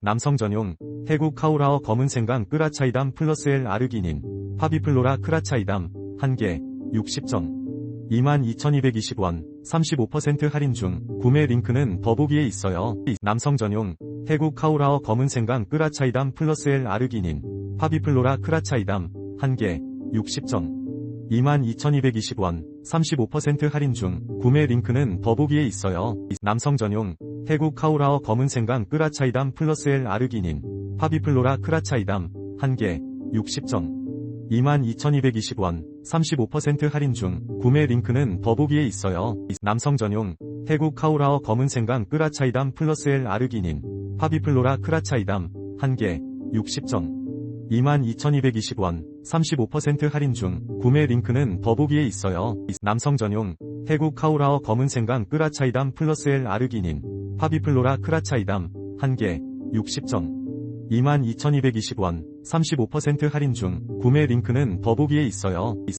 남성 전용 태국 카우라어 검은 생강 끄라차이담 플러스 L 아르기닌 파비플로라 크라차이담 1개 60정 22,220원 35% 할인 중 구매 링크는 더보기에 있어요. 남성 전용 태국 카우라어 검은 생강 끄라차이담 플러스 L 아르기닌 파비플로라 크라차이담 1개 60정 22,220원 35% 할인 중 구매 링크는 더보기에 있어요. 남성 전용 태국 카우라어 검은 생강 끄라차이담 플러스 L 아르기닌 파비플로라 크라차이담 1개 60정 22,220원 35% 할인 중 구매 링크는 더보기에 있어요. 남성 전용 태국 카우라어 검은 생강 끄라차이담 플러스 L 아르기닌 파비플로라 크라차이담 1개 60정 22,220원 35% 할인 중 구매 링크는 더보기에 있어요. 남성 전용 태국 카우라어 검은 생강 끄라차이담 플러스 L 아르기닌 파비플로라 크라차이담 1개 60정 22,220원 35% 할인 중 구매 링크는 더보기에 있어요.